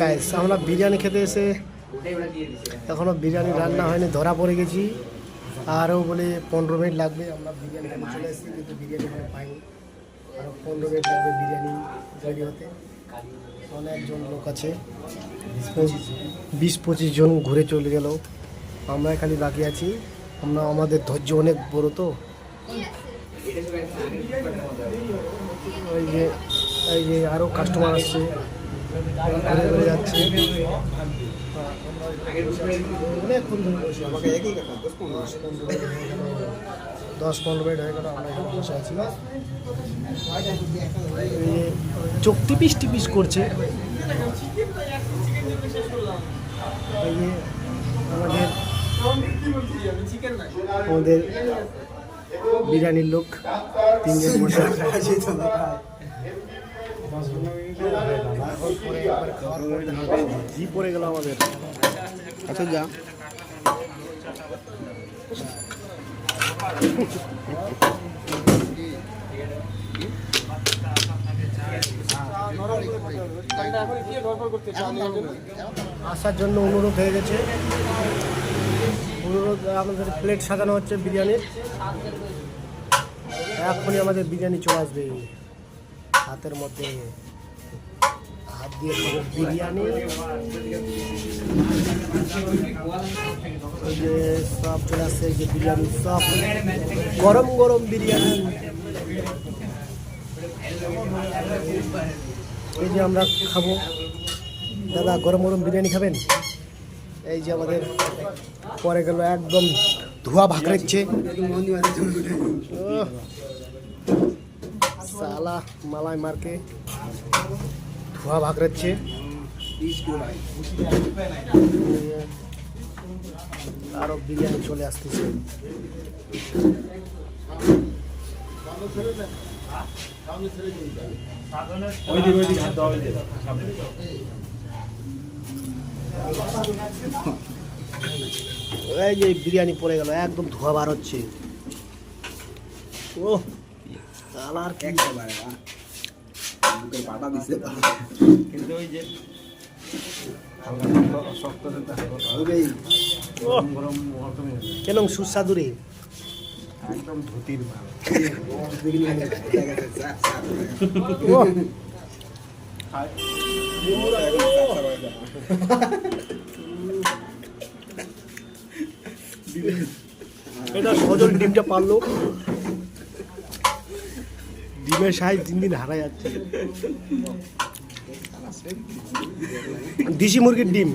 Guys আমরা বিরিয়ানি খেতে এসে এখনও বিরিয়ানি রান্না হয়নি, ধরা পড়ে গেছি। আরও বলে পনেরো মিনিট লাগবে, আমরা বিরিয়ানি খেতে চলে এসেছি, কিন্তু বিরিয়ানি এখনও পাইনি। আরও পনেরো মিনিট লাগবে বিরিয়ানি তৈরি হতে। অনেকজন লোক আছে, বিশ পঁচিশ জন ঘুরে চলে গেল। আমরা খালি বাকি আছি। আমরা, আমাদের ধৈর্য অনেক বড় তো। ওই যে, এই যে আরও কাস্টমার আসছে। অনেকক্ষণ ধরে। দশ পনেরো মিনিট হয়ে গেল আমরা এখানে বসে আছি চোখ টিপিস টিপিস করছে আমাদের আমাদের বিরিয়ানির লোক তিনজন বসে আছে ঘি পড়ে আমাদের আচ্ছা যা আসার জন্য অনুরোধ হয়ে গেছে। অনুরোধ, আমাদের প্লেট সাজানো হচ্ছে বিরিয়ানির। এখনই আমাদের বিরিয়ানি চলে আসবে। হাতের মধ্যে হাত দিয়ে খাব বিরিয়ানি। যে সব চলে আসছে যে বিরিয়ানি সব। গরম গরম বিরিয়ানি। এই যে আমরা খাব। দাদা গরম গরম বিরিয়ানি খাবেন? এই যে আমাদের পরে গেল একদম ধোয়া ভাকড়েচ্ছে। সালা মালাই মার্কে ধোয়া ভাকড়েচ্ছে আরও বিরিয়ানি চলে আসতেছে এই যে বিরিয়ানি পড়ে গেল, একদম ধোয়া বার হচ্ছে। ও কালার কি? একেবারে বাহ। বুকের পাটা দিছে কিন্তু ওই যে কেন সুস্বাদু রে। একদম ধুতির মাল। এটা সজল ডিমটা পারল। সাইজ দিন দিন হারা যাচ্ছে। দেশি মুরগির ডিম।